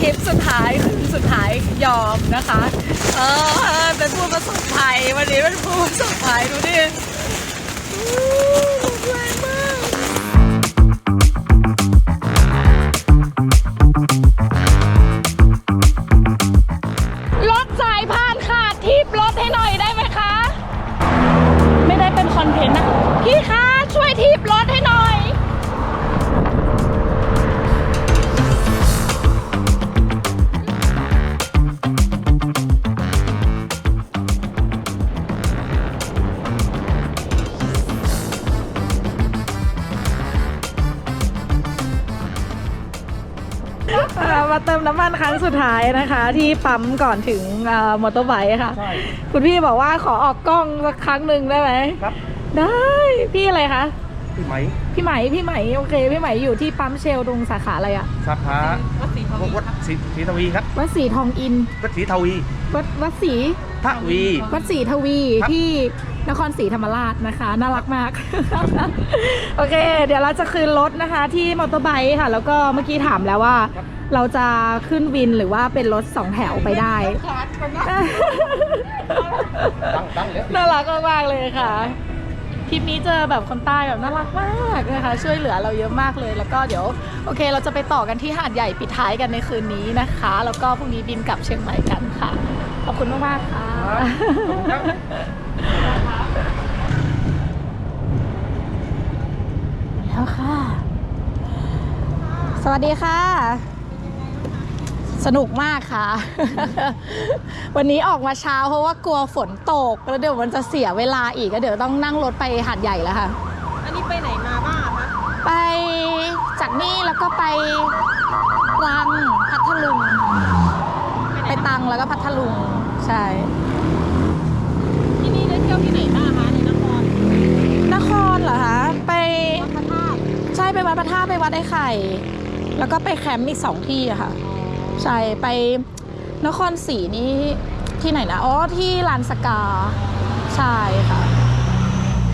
ทริปสุดท้ายคืนสุดท้ายยอมนะคะ เออเป็นผู้ประสบภัยวันนี้เป็นผู้ประสบภัยดูดิอู้แรงมากรถสายพานขาดทิปรถให้หน่อยได้ไหมคะ ไม่ได้เป็นคอนเทนต์นะ พี่คะ เติมน้ำมันครั้งสุดท้ายนะคะ ที่ปั๊มก่อนถึงอ่ามอเตอร์ไบค์ค่ะ ใช่ คุณพี่บอกว่าขอออกกล้องสักครั้งหนึ่งได้ไหมครับ ได้พี่อะไรคะพี่ไหมพี่ไหมพี่ไหมโอเคพี่ไหมอยู่ที่ปั๊มเชลตรงสาขาอะไรอะสาขาวัดศรีทวีวัดศรีศรีทวีครับวัดศรีทองอินวัดศรีทวีวัดวัดศรีทวีวัดศรีทวีครับที่นครศรีธรรมราชนะคะ น่ารักมาก โอเค เดี๋ยวเราจะคืนรถนะคะ ที่มอเตอร์ไบค์ค่ะ แล้วก็เมื่อกี้ถามแล้วว่า เราจะขึ้นวินหรือว่าเป็นรถสองแถวไปได้ตั้งตั้งแล้วน่ารักมากๆเลยค่ะทริปนี้เจอแบบคนใต้แบบน่ารักมากนะคะช่วยเหลือเราเยอะมากเลย แล้วก็เดี๋ยวโอเค เราจะไปต่อกันที่หาดใหญ่ปิดท้ายกันในคืนนี้นะคะ แล้วก็พรุ่งนี้บินกลับเชียงใหม่กันค่ะ ขอบคุณมากๆค่ะแล้วค่ะ สวัสดีค่ะ สนุกมากค่ะ วันนี้ออกมาเช้าเพราะว่ากลัวฝนตก แล้วเดี๋ยวมันจะเสียเวลาอีกก็เดี๋ยวต้องนั่งรถไปหาดใหญ่แล้วค่ะ อันนี้ไปไหนมาบ้างอะคะ ไปจากนี่แล้วก็ไปตรังพัทลุง ไปตรังแล้วก็พัทลุง ใช่ ที่นี่ได้เที่ยวที่ไหนบ้างคะในนคร นครเหรอคะ ไปวัดพระธาตุ ใช่ไปวัดพระธาตุไปวัดไอ้ไข่ แล้วก็ไปแคมป์อีกสองที่อะค่ะ ใช่ไปนครศรีนี่ที่ไหนนะอ๋อที่ลานสกา ใช่ค่ะ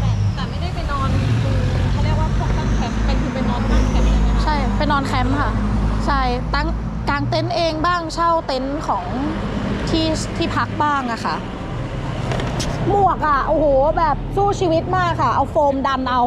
แต่แต่ไม่ได้ไปนอนดูเขาเรียกว่าพวกตั้งแคมป์เป็นคือไปนอนตั้งแคมป์ใช่ไหมคะใช่ไปนอนแคมป์ค่ะ ใช่ตั้งกางเต็นท์เองบ้างเช่าเต็นท์ของที่ที่พักบ้างอะค่ะ หมวกอะโอ้โหแบบสู้ชีวิตมากค่ะ เอาโฟมดันเอา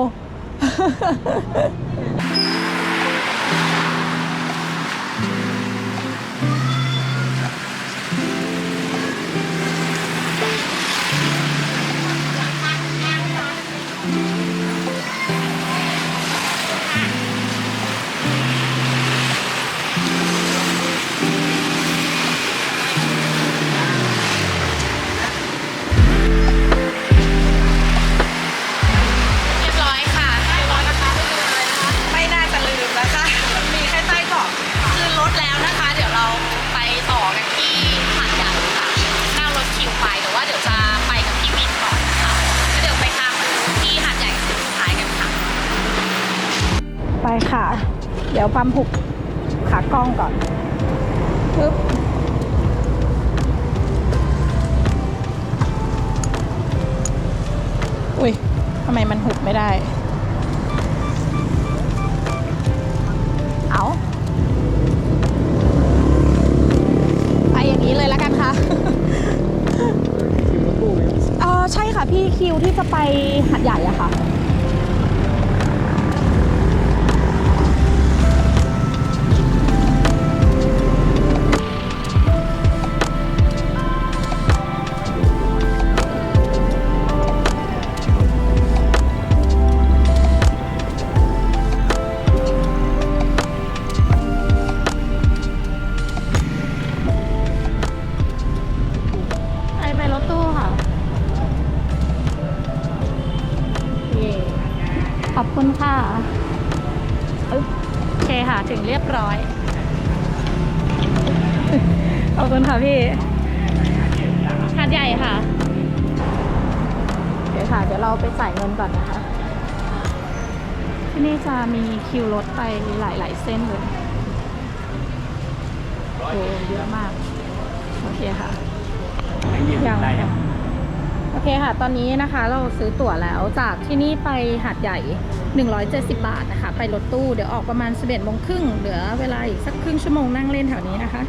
เดี๋ยวปั๊มหุบขากล้องก่อนปึ๊บอุ้ยทำไมมันหุบไม่ได้ เอาไปอย่างนี้เลยแล้วกันค่ะเออใช่ค่ะพี่คิวที่จะไปหัดใหญ่อะค่ะ ดใหญ่ค่ะโอเคค่ะ เดี๋ยวเราไปจ่ายเงินก่อนนะคะ ที่นี่จะมีคิวรถไปหลาย ๆ เส้นเลยโอ้เยอะมาก โอเคค่ะยังโอเคค่ะ ตอนนี้นะคะเราซื้อตั๋วแล้วจากที่นี่ไปหาดใหญ่ 170 บาทนะคะ ไปรถตู้ เดี๋ยวออกประมาณ 11โมงครึ่งเหลือเวลาอีกสักครึ่งชั่วโมงนั่งเล่นแถวนี้นะคะ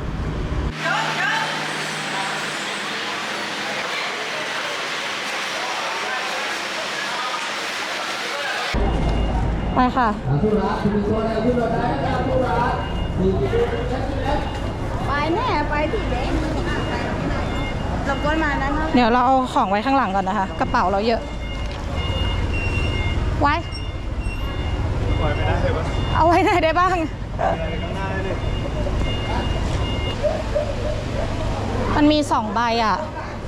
ไปค่ะไปแน่ไปที่เด็กรบกวนมานั้นเดี๋ยวเราเอาของไว้ข้างหลังก่อนนะคะ กระเป๋าเราเยอะ ไว้ปล่อยไม่ได้เลยปะเอาไว้ไหนได้บ้างข้างหน้าเลยมันมีสองใบอะ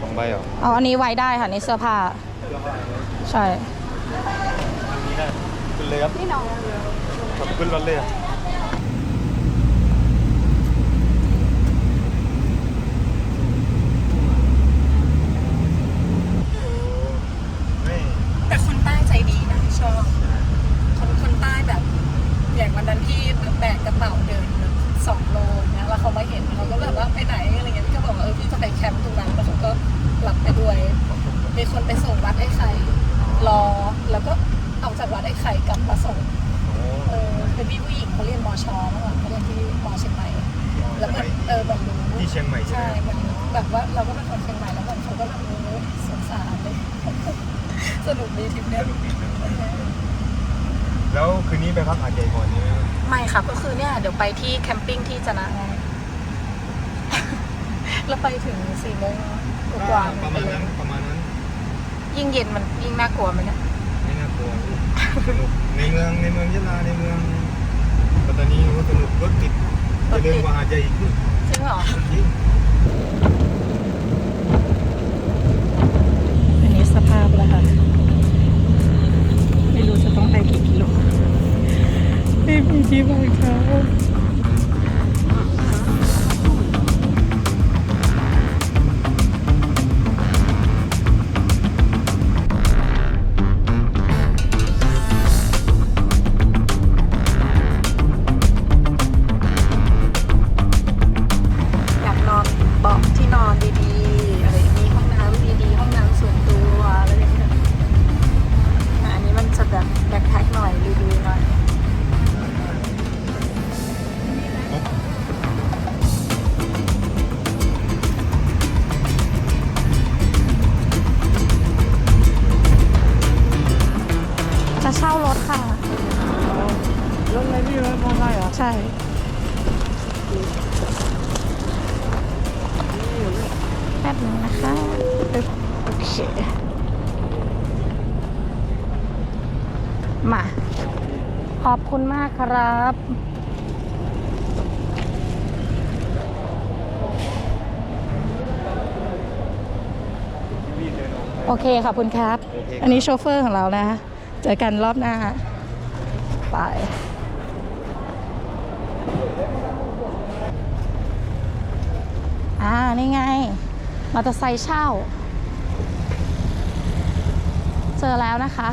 สองใบเหรอเอาอันนี้ไว้ได้ค่ะในเสื้อผ้าใช่อันนี้ได้ขึ้น เลยครับพี่น้องขับขึ้นรถเลยอะ แต่คนใต้ใจดีนะชอบ คนคนใต้แบบ อย่างวันนั้นที่แบกกระเป๋าเดินแบบสองโลเนี่ยแล้วเขามาเห็นเขาก็แบบว่าไปไหนอะไรเงี้ยพี่ก็บอกว่าเออพี่จะไปแคมป์ตรงนั้นแล้วเขาก็รับไปด้วย มีคนไปส่งวัดไอ้ไข่รอ แล้วก็เอาจากวัดไอ้ไข่กลับมาส่ง เออเป็นพี่ผู้หญิงเขาเรียนมอชอเมื่อก่อนเขาเรียนที่มอเชียงใหม่ แล้วมันเออแบบรู้ ที่เชียงใหม่ใช่ ใช่ ไหม มันแบบว่าเราก็เป็นคนเชียงใหม่แล้วแบบเขาก็แบบรู้สงสารเลย สนุกดีทริปเนี้ยแล้วคืนนี้ไปพักหาดใหญ่ก่อนใช่ไหมไม่ค่ะก็คือเนี่ยเดี๋ยวไปที่แคมปิ้งที่จะนะไง แล้วไปถึงสี่โมงกว่าๆประมาณนั้นประมาณนั้นยิ่งเย็นมันยิ่งน่ากลัวไหมเนี่ยไม่น่ากลัวสนุกในเมืองในเมืองยะลาในเมืองปัตตานีก็สนุกรถติดจะเดินกว่าหาดใหญ่อีกจริงเหรอจริง อันนี้สภาพแล้วค่ะ ไม่รู้จะต้องไปกี่กิโลไม่มีที่วางเท้า หน่อยรีวิวหน่อย คุณมากครับ โอเคขอบคุณครับ อันนี้โชเฟอร์ของเรานะ เจอกันรอบหน้า ไปอ่า นี่ไงมอเตอร์ไซค์เช่า เจอแล้วนะคะ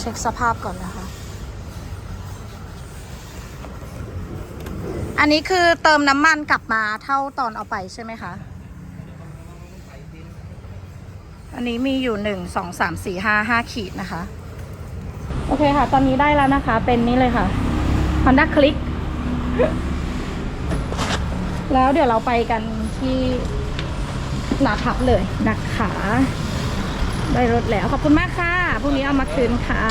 เช็คสภาพก่อนนะคะ อันนี้คือเติมน้ำมันกลับมาเท่าตอนเอาไปใช่ไหมคะ อันนี้มีอยู่หนึ่งสองสามสี่ห้าห้าขีดนะคะ โอเคค่ะ ตอนนี้ได้แล้วนะคะ เป็นนี้เลยค่ะ Honda Click แล้วเดี๋ยวเราไปกันที่นาทับเลยนะคะได้รถแล้ว ขอบคุณมากค่ะ พรุ่งนี้เอามาคืนค่ะ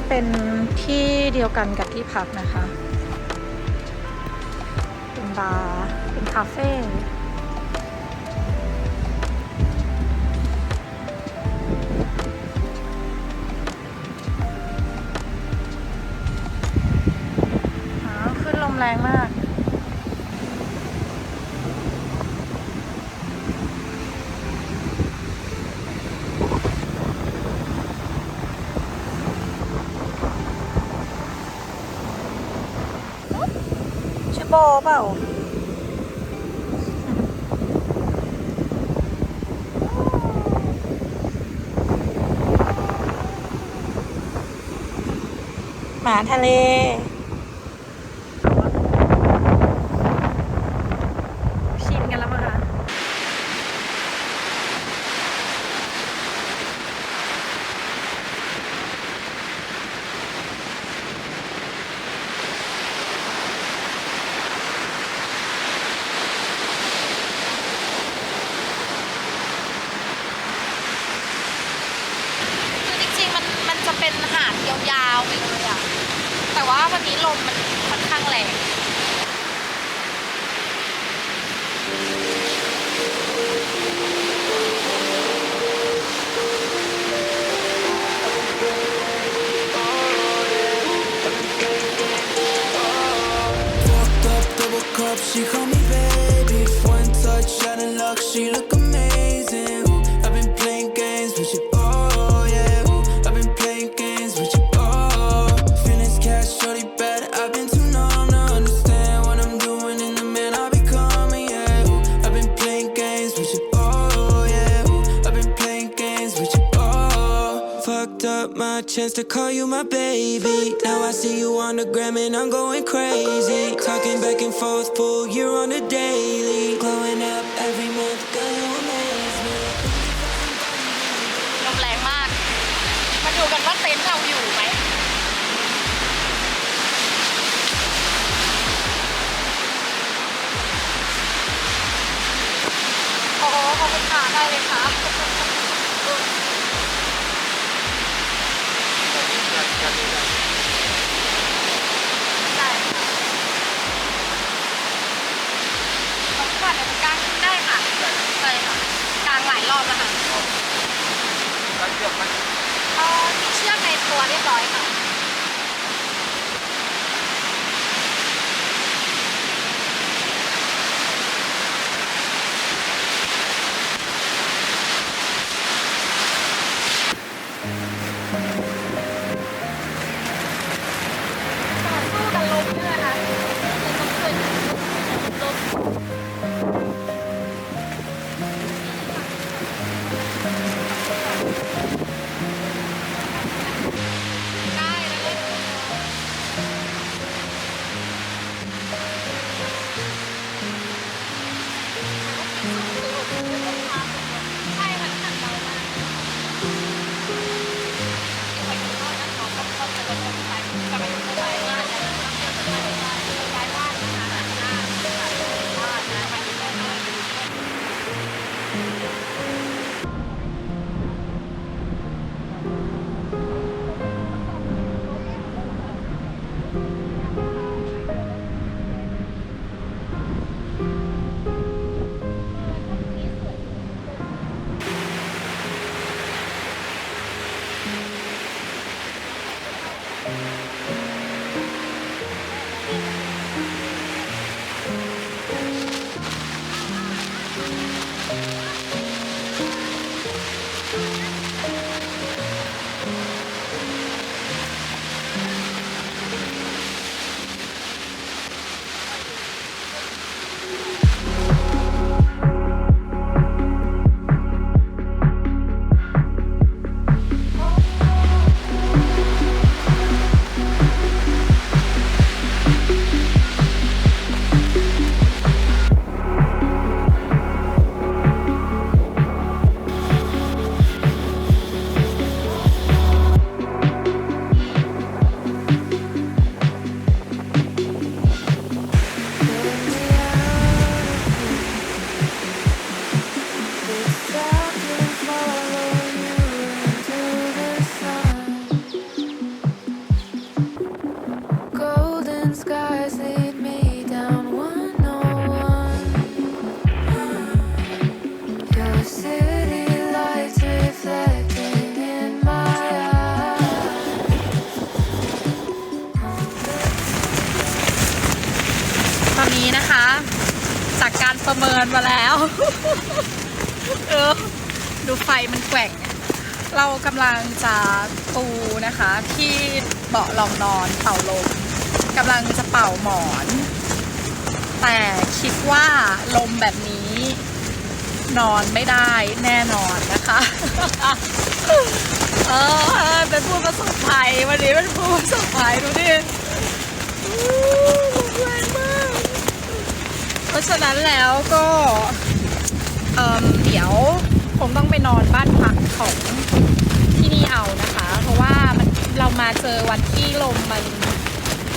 จะเป็นที่เดียวกันกับที่พักนะคะ เป็นบาร์ เป็นคาเฟ่ โบเปล่าหมาทะเล she look amazing. Ooh, I've been playing games with you, oh yeah. Ooh, I've been playing games with you, oh. Feelings cash, shorty bad. I've been too numb to understand what I'm doing in the man I becoming, yeah. Ooh, I've been playing games with you, oh yeah. Ooh, I've been playing games with you, oh. Fucked up my chance to call you my baby. Now I see you on the gram and I'm going crazy. Talking back and forth, full year on a daily. คุณค่ะได้เลยค่ะได้ค่ะขอบคุณค่ะเดี๋ยวกางขึ้นได้ค่ะใช่ค่ะกางหลายรอบแล้วค่ะ เออมีเชือกในตัวเรียบร้อยค่ะ ตอนนี้นะคะ จากการประเมินมาแล้ว เออ ดูไฟมันแกว่ง เรากำลังจะปูนะคะ ที่เบาะรองนอนเป่าลมกำลังจะเป่าหมอน แต่คิดว่าลมแบบนี้ นอนไม่ได้แน่นอนนะคะ เออเป็นผู้ประสบภัยวันนี้เป็นผู้ประสบภัยดูดิแรงมากเพราะฉะนั้นแล้วก็เอิ่มเดี๋ยวคงต้องไปนอนบ้านพักของที่นี่เอานะคะ เพราะว่ามันเรามาเจอวันที่ลมมัน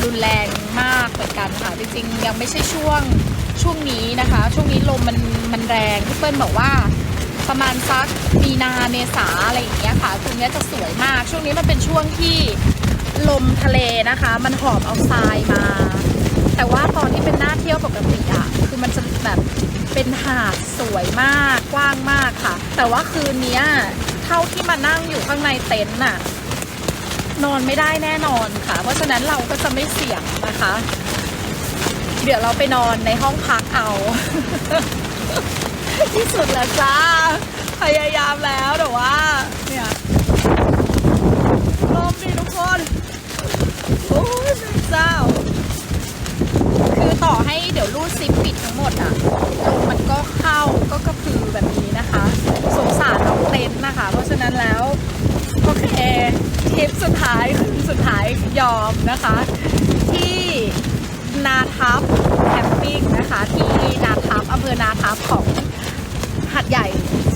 รุนแรงมากเหมือนกันค่ะ จริงๆ ยังไม่ใช่ช่วง ช่วงนี้นะคะ ช่วงนี้ลมมันมันแรงพี่เปิ้ลบอกว่าประมาณสักมีนาเมษาอะไรอย่างเงี้ยค่ะตรงนี้จะสวยมาก ช่วงนี้มันเป็นช่วงที่ลมทะเลนะคะ มันหอบเอาทรายมา แต่ว่าตอนที่เป็นหน้าเที่ยวปกติอะคือมันจะแบบเป็นหาดสวยมากกว้างมากค่ะ แต่ว่าคืนนี้เท่าที่มานั่งอยู่ข้างในเต็นท์น่ะนอนไม่ได้แน่นอนค่ะ เพราะฉะนั้นเราก็จะไม่เสี่ยงนะคะ เดี๋ยวเราไปนอนในห้องพักเอา ที่สุดแล้วจ้า พยายามแล้วแต่ว่า เนี่ยลมดีทุกคน โอ้ยเจ้า คือต่อให้เดี๋ยวรูดซิปปิดทั้งหมดอะลมมันก็เข้าก็กระพือแบบนี้นะคะ สงสารน้องเต้นนะคะ เพราะฉะนั้นแล้วโอเคทริปสุดท้ายคืนสุดท้ายยอมนะคะ ที่ นาทับแคมปิ้งนะคะ ที่นาทับอำเภอนาทับของหัดใหญ่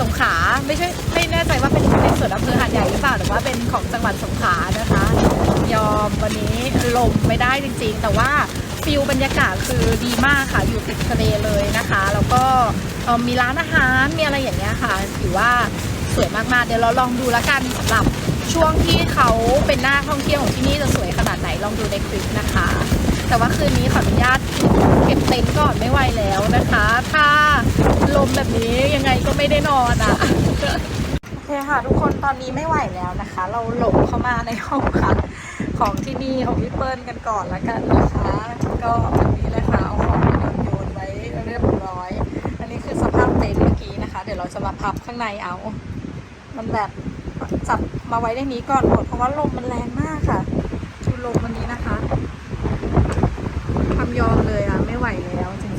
สงขลาไม่ใช่ไม่แน่ใจว่าเป็นในส่วนอำเภอหัดใหญ่หรือเปล่าหรือว่าเป็นของจังหวัดสงขลานะคะ ยอมวันนี้ลมไม่ได้จริง ๆ แต่ว่าฟิลบรรยากาศคือดีมากค่ะอยู่ติดทะเลเลยนะคะ แล้วก็มีร้านอาหารมีอะไรอย่างเงี้ยค่ะถือว่าสวยมากๆ เดี๋ยวเราลองดูแล้วกันสำหรับช่วงที่เขาเป็นหน้าท่องเที่ยวของที่นี่จะสวยขนาดไหนลองดูในคลิปนะคะ แต่ว่าคืนนี้ขออนุญาตเก็บเต็นท์ก่อนไม่ไหวแล้วนะคะ ถ้าลมแบบนี้ยังไงก็ไม่ได้นอนอะ โอเคค่ะ ทุกคนตอนนี้ไม่ไหวแล้วนะคะ เราหลบเข้ามาในห้องพักของที่นี่ของพี่เปิ้ลกันก่อนละกันนะคะ ก็แบบนี้เลยค่ะเอาของโยนไว้เรียบร้อย อันนี้คือสภาพเต็นท์เมื่อกี้นะคะ เดี๋ยวเราจะมาพับข้างในเอา มันแบบจับมาไว้ในนี้ก่อนหมดเพราะว่าลมมันแรงมากค่ะดูลมวันนี้นะคะ ทำยอมเลยอะ ไม่ไหวแล้วจริง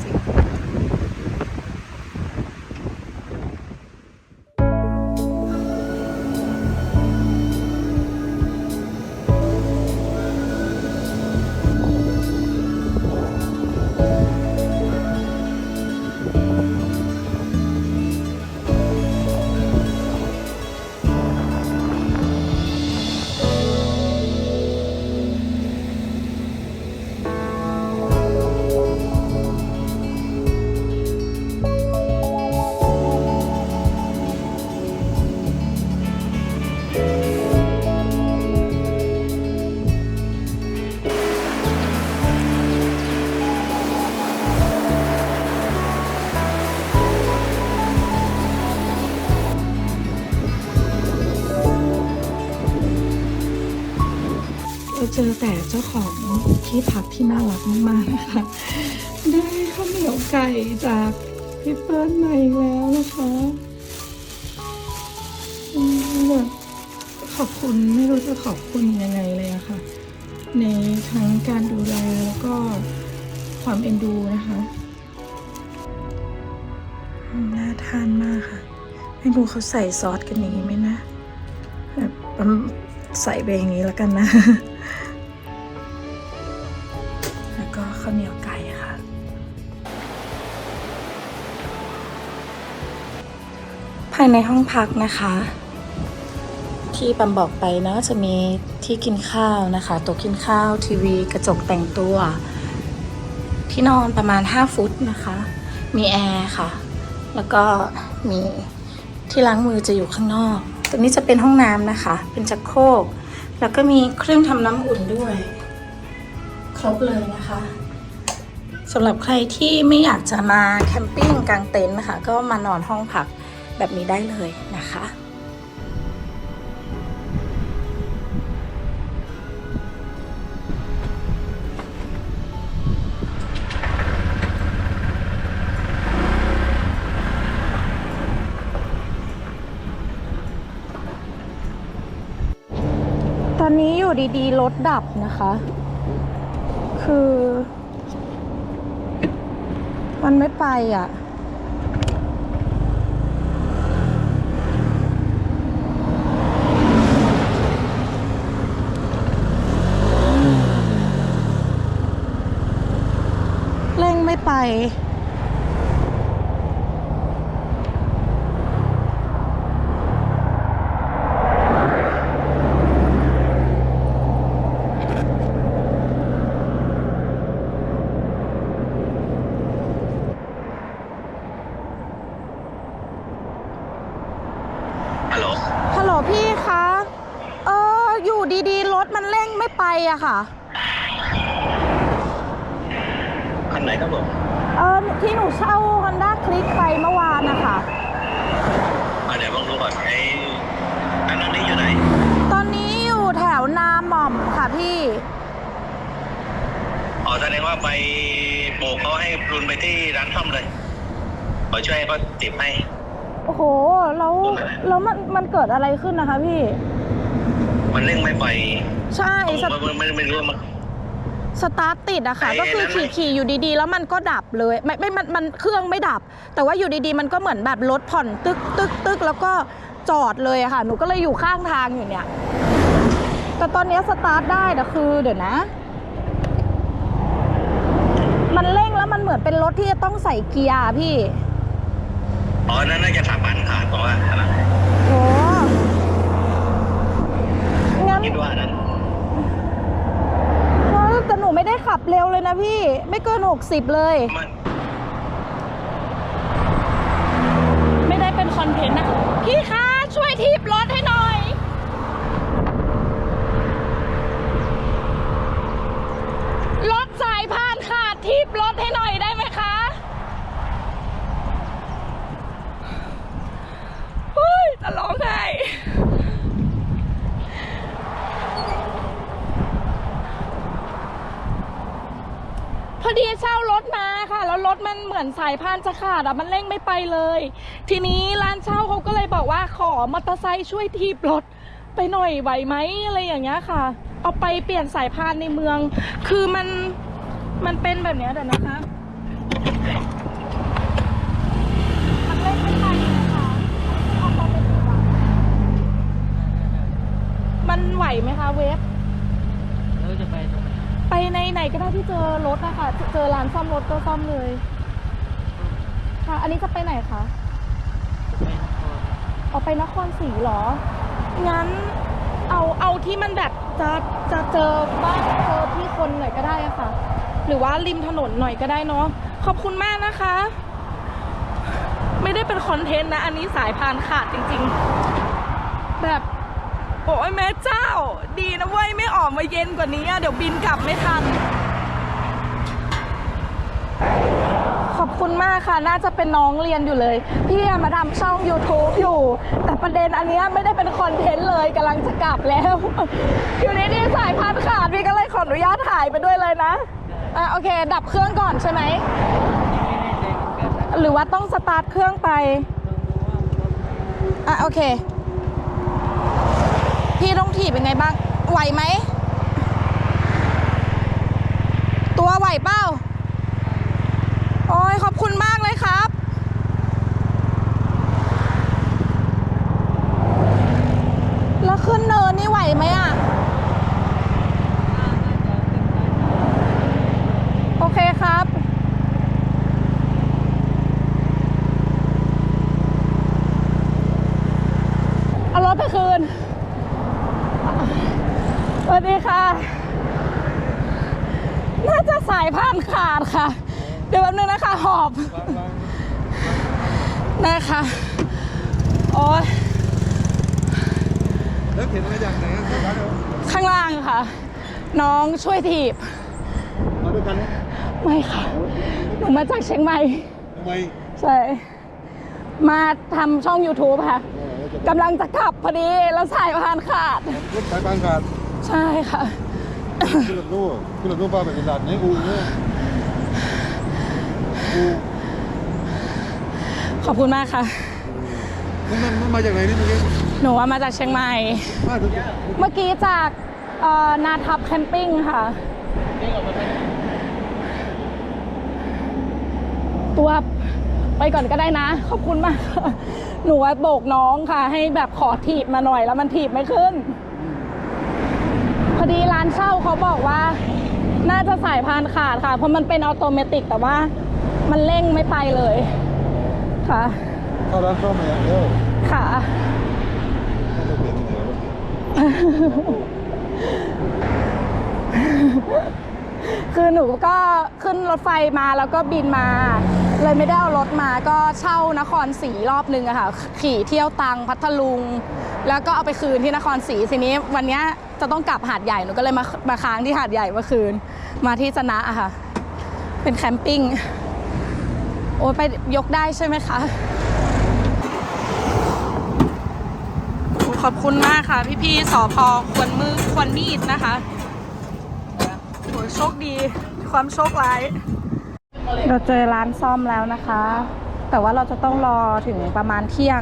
เจอแต่เจ้าของที่พักที่น่ารักมากๆนะคะได้ข้าวเหนียวไก่จากพี่เปิ้ลมาอีกแล้วนะคะแบบขอบคุณไม่รู้จะขอบคุณยังไงเลยอะค่ะ ในทั้งการดูแลแล้วก็ความเอ็นดูนะคะน่าทานมากค่ะ ไม่รู้เขาใส่ซอสกันอย่างนี้ไหมนะแบบใส่ไปอย่างนี้แล้วกันนะ ในห้องพักนะคะ ที่ปัมบอกไปเนาะจะมีที่กินข้าวนะคะโต๊ะกินข้าวทีวีกระจกแต่งตัว ที่นอนประมาณ 5 ฟุตนะคะ มีแอร์ค่ะ แล้วก็มีที่ล้างมือจะอยู่ข้างนอก ตรงนี้จะเป็นห้องน้ำนะคะ เป็นจักโครก แล้วก็มีเครื่องทำน้ำอุ่นด้วย ครบเลยนะคะสำหรับใครที่ไม่อยากจะมาแคมปิ้งกลางเต็นท์นะคะ ก็มานอนห้องพัก แบบนี้ได้เลยนะคะตอนนี้อยู่ดีๆ รถดับนะคะ คือ มันไม่ไปอะ เร่งไม่ไป ฮัลโหลฮัลโหลพี่คะ เออ อยู่ดีๆ รถมันเร่งไม่ไปอะค่ะ คันไหนครับผม เออ ที่หนูเช่า Honda Click ไปเมื่อวานนะคะ อะเดี๋ยวลองดูก่อนไอ้อันนั้นนี่อยู่ไหนตอนนี้อยู่แถวนาหม่อมค่ะพี่ อ๋อแสดงว่าไปโบกเขาให้รุนไปที่ร้านซ่อมเลยขอช่วยให้เขาติดให้ โอ้โห แล้ว แล้วมัน มันเกิดอะไรขึ้นนะคะพี่ มันเร่งไม่ไปใช่ผมสไม่ไม่ไม่รู้ว่ามัน สตาร์ทติดอะค่ะไอ้ก็คือนั่นขี่ไหมขี่อยู่ดีๆ แล้วมันก็ดับเลย ไม่ไม่มันมันเครื่องไม่ดับ แต่ว่าอยู่ดีๆ มันก็เหมือนแบบรถผ่อนตึกตึกตึกแล้วก็จอดเลยอะค่ะ หนูก็เลยอยู่ข้างทางอยู่เนี่ย แต่ตอนนี้สตาร์ทได้แต่คือเดี๋ยวนะ มันเร่งแล้วมันเหมือนเป็นรถที่จะต้องใส่เกียร์อะพี่ อ๋อ นั่นน่าจะสามพันขาดเพราะว่าอะไรโอ้งั้นคิดว่านั้นเออแต่ห นูไม่ได้ขับเร็วเลยนะพี่ ไม่เกินหกสิบเลย มันไม่ได้เป็นคอนเทนต์นะ พี่คะช่วยทีบรถให้หน่อย รถสายพานขาดทีบรถให้หน่อยได้ไหมคะเฮ้ยจะร้องไห้พอดีเช่ารถมาค่ะ แล้วรถ มันเหมือนสายพานจะขาดอะมันเร่งไม่ไปเลย ทีนี้ร้านเช่าเขาก็เลยบอกว่าขอมอเตอร์ไซค์ช่วยทีบรถไปหน่อยไหวไหมอะไรอย่างเงี้ยค่ะ เอาไปเปลี่ยนสายพานในเมือง คือมันมันเป็นแบบเนี้ยเดี๋ยวนะคะมันเล่นไม่ไปเลยค่ะเอาไปดีกว่ามันไหวไหมคะเวฟ แล้วจะไปตรงไหน ไปในไหนก็ได้ที่เจอรถอะค่ะเจอร้านซ่อมรถก็ซ่อมเลย ค่ะ อันนี้จะไปไหนคะจะไปนครออกไปนครศรีเหรอ งั้นเอาเอาที่มันแบบจะจะเจอบ้านเจอที่คนหน่อยก็ได้อะค่ะ หรือว่าริมถนนหน่อยก็ได้เนาะ ขอบคุณมากนะคะ ไม่ได้เป็นคอนเทนต์นะ อันนี้สายพานขาดจริง ๆ แบบ โอ้ยแม่เจ้า ดีนะเว้ยไม่ออกมาเย็นกว่านี้อะเดี๋ยวบินกลับไม่ทัน ขอบ คุณมากค่ะ น่าจะเป็นน้องเรียนอยู่เลย พี่มาทำช่อง YouTube อยู่ แต่ประเด็นอันนี้ไม่ได้เป็นคอนเทนต์เลยกำลังจะกลับแล้ว อยู่ดีๆสายพันขาดพี่ก็เลยขออนุญาตถ่ายไปด้วยเลยนะ อะโอเค ดับเครื่องก่อนใช่ไหม หรือว่าต้องสตาร์ทเครื่องไปต้องดูว่ารถอะโอเค พี่ต้องถีบเป็นไงบ้าง ไหวไหม ตัวไหวเปล่า โอ้ยขอบคุณมากเลยครับ แล้วขึ้ นนี่ไหวไหมอะ โอเคครับ เอารถไปคืน สวัสดีค่ะ น่าจะสายพานขาดค่ะ เดี๋ยวแป๊บนึงนะคะ หอบ นะคะ โอ้ย แล้วเข็นมาจากไหนครับข้างล่างค่ะน้องช่วยถีบกันไหมไม่ค่ะ หนูมาจากเชียงใหม่ ทำไมใช่ มาทำช่อง YouTube ค่ะกำลังจะกลับพอดีแล้วสายพานขาด รถสายบางขาดใช่ค่ะ ขึ้นรถตู้ขึ้นรถตู้ป้าไปตลาดนี้อูเนี่ยอูขอบคุณมากค่ะ นี่มันมันมาจากไหนนี่เมื่อกี้หนูว่ามาจากเชียงใหม่ มาถึงเมื่อกี้จาก เอ่อนาทับแคมปิ้งค่ะ ตัวไปก่อนก็ได้นะ ขอบคุณมากค่ะหนูว่าโบกน้องค่ะ ให้แบบขอถีบมาหน่อยแล้วมันถีบไม่ขึ้น พอดีร้านเช่าเขาบอกว่า น่าจะสายพานขาดค่ะ เพราะมันเป็นออโตเมติกแต่ว่า มันเร่งไม่ไปเลย ค่ะ เข้าร้านซ่อมมาอย่างเดียวค่ะ ต้องไปเปลี่ยนที่ไหนวะ คือหนูก็ขึ้นรถไฟมาแล้วก็บินมา เลยไม่ได้เอารถมาก็เช่านครศรีรอบนึงอะค่ะขี่เที่ยวตังพัทลุง แล้วก็เอาไปคืนที่นครศรีทีนี้ วันนี้จะต้องกลับหาดใหญ่หนูก็เลยมามาค้างที่หาดใหญ่เมื่อคืน มาที่จนะอะค่ะ เป็นแคมปิ้งโอ้ยไปยกได้ใช่ไหมคะขอบคุณมากค่ะ พี่ๆสอพอควรมือควรมีดนะคะ โอ้ยโชคดี ความโชคร้าย เราเจอร้านซ่อมแล้วนะคะ แต่ว่าเราจะต้องรอถึงประมาณเที่ยง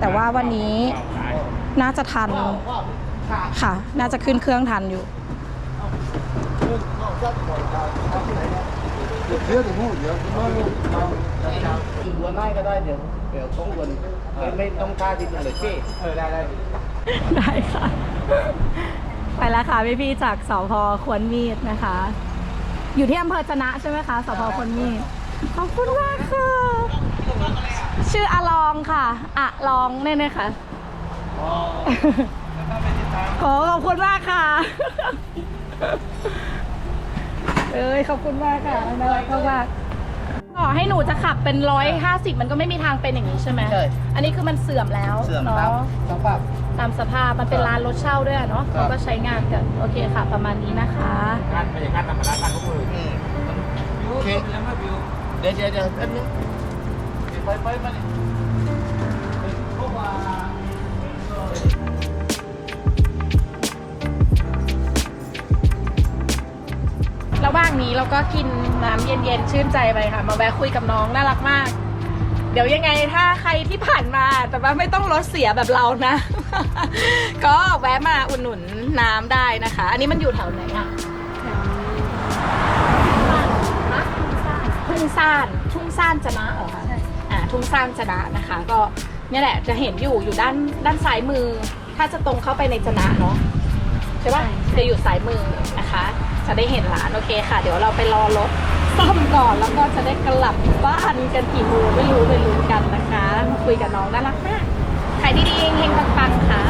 แต่ว่าวันนี้น่าจะทันค่ะ น่าจะขึ้นเครื่องทันอยู่เดี๋ยวถึงหูเดี๋ยวมาลูกวนให้ก็ได้เดี๋ยวเดี๋ยวต้องวนไม่ไม่ต้องท่าที่เป็นเลยเช่เออได้ได้ได้ค่ะ ไปแล้วค่ะพี่ๆจากสพควรมีดนะคะ อยู่ที่อำเภอจะนะใช่ไหมคะสพควรมีดขอบคุณมากค่ะ ชื่ออลองค่ะอะลองเนี่ยเนี่ยค่ะขอขอบคุณมากค่ะ เอ้ยขอบคุณมากค่ะน่ารักมากๆต่อให้หนูจะขับเป็นร้อยห้าสิบมันก็ไม่มีทางเป็นอย่างนี้ใช่ไหมใช่ อันนี้คือมันเสื่อมแล้วเสื่อมเนาะแล้วต้องปรับ ตามสภาพมันเป็นร้านรถเช่าด้วยอะเนาะครับเขาก็ใช้งานกัน โอเคค่ะ ประมาณนี้นะคะอืมโอเคเดี๋ยวเดี๋ยวเดี๋ยวแป๊บนึงไปไปมาเนี่ยระหว่างนี้เราก็กินน้ำเย็นๆ ชื่นใจไปค่ะ มาแวะคุยกับน้องน่ารักมาก เดี๋ยวยังไงถ้าใครที่ผ่านมาแต่ว่าไม่ต้องรถเสียแบบเรานะ ก็แวะมาอุดหนุนน้ำได้นะคะ อันนี้มันอยู่แถวไหนอะฮะทุ่งซ่านทุ่งซ่านจะนะเหรอคะอ่าทุ่งซ่านจะนะนะคะ ก็เนี่ยแหละจะเห็นอยู่อยู่ด้านด้านซ้ายมือ ถ้าจะตรงเข้าไปในจะนะเนาะใช่ป่ะจะอยู่สายมือนะคะ จะได้เห็นร้านโอเคค่ะ เดี๋ยวเราไปรอรถ ซ่อมก่อนแล้วก็จะได้กลับบ้านกันกี่โมงไม่รู้ไปลุ้นกันนะคะมาคุยกับน้องน่ารักมากขายดีๆเฮงๆปังๆค่ะ